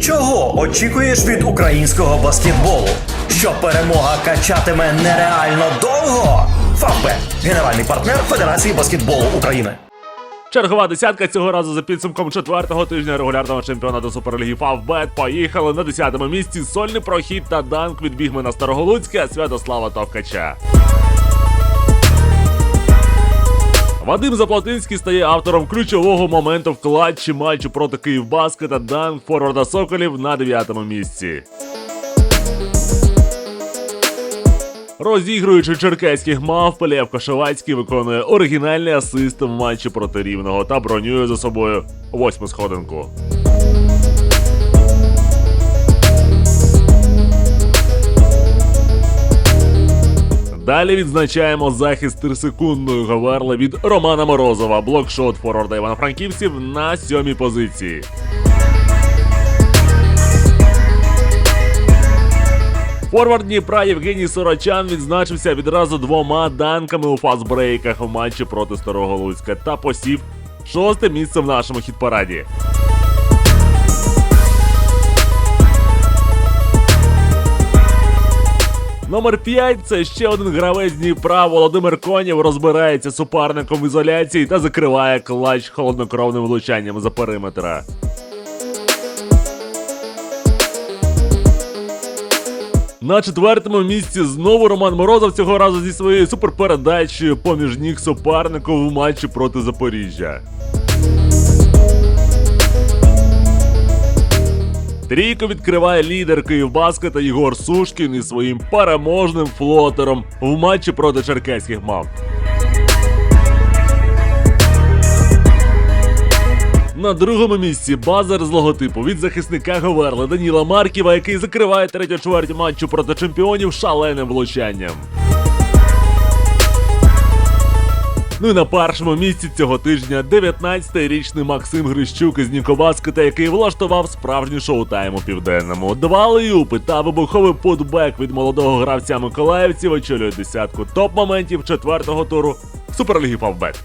Чого очікуєш від українського баскетболу? Що перемога качатиме нереально довго? Фавбет генеральний партнер Федерації баскетболу України. Чергова десятка цього разу за підсумком четвертого тижня регулярного чемпіонату Суперліги Фавбет. Поїхали на 10-му місці сольний прохід та данк від бігмена Староголуцька Святослава Товкача. Вадим Заплатинський стає автором ключового моменту в клатчі матчу проти Київбаска та данк форварда Соколів на 9-му місці. Розігруючи черкеських мав, Лев Кошевацький виконує оригінальний асист в матчі проти рівного та бронює за собою восьму сходинку. Далі відзначаємо захист трисекундної Говерли від Романа Морозова, блокшот форварда Івано-Франківців на сьомій позиції. Форвард Дніпра Євгеній Сорочан відзначився відразу двома данками у фастбрейках в матчі проти Старого Луцька та посів шосте місце в нашому хіт-параді. Номер 5 це ще один гравець Дніпра. Володимир Конєв розбирається з суперником в ізоляції та закриває клач холоднокровним влучанням за периметра. На четвертому місці знову Роман Морозов цього разу зі своєю суперпередачею поміж ніг супернику в матчі проти Запоріжжя. Трійку відкриває лідер Київбаскета Єгор Сушкін із своїм переможним флотером в матчі проти черкеських мав. На другому місці базар з логотипу від захисника Говерли Даніла Марківа, який закриває третю чверть матчу проти чемпіонів шаленим влучанням. Ну і на першому місці цього тижня 19-річний Максим Грищук із Нікобаскета, який влаштував справжнє шоу-тайм у південному. Два леюпи та вибуховий путбек від молодого гравця Миколаївців очолює десятку топ-моментів четвертого туру Суперліги Фавбет.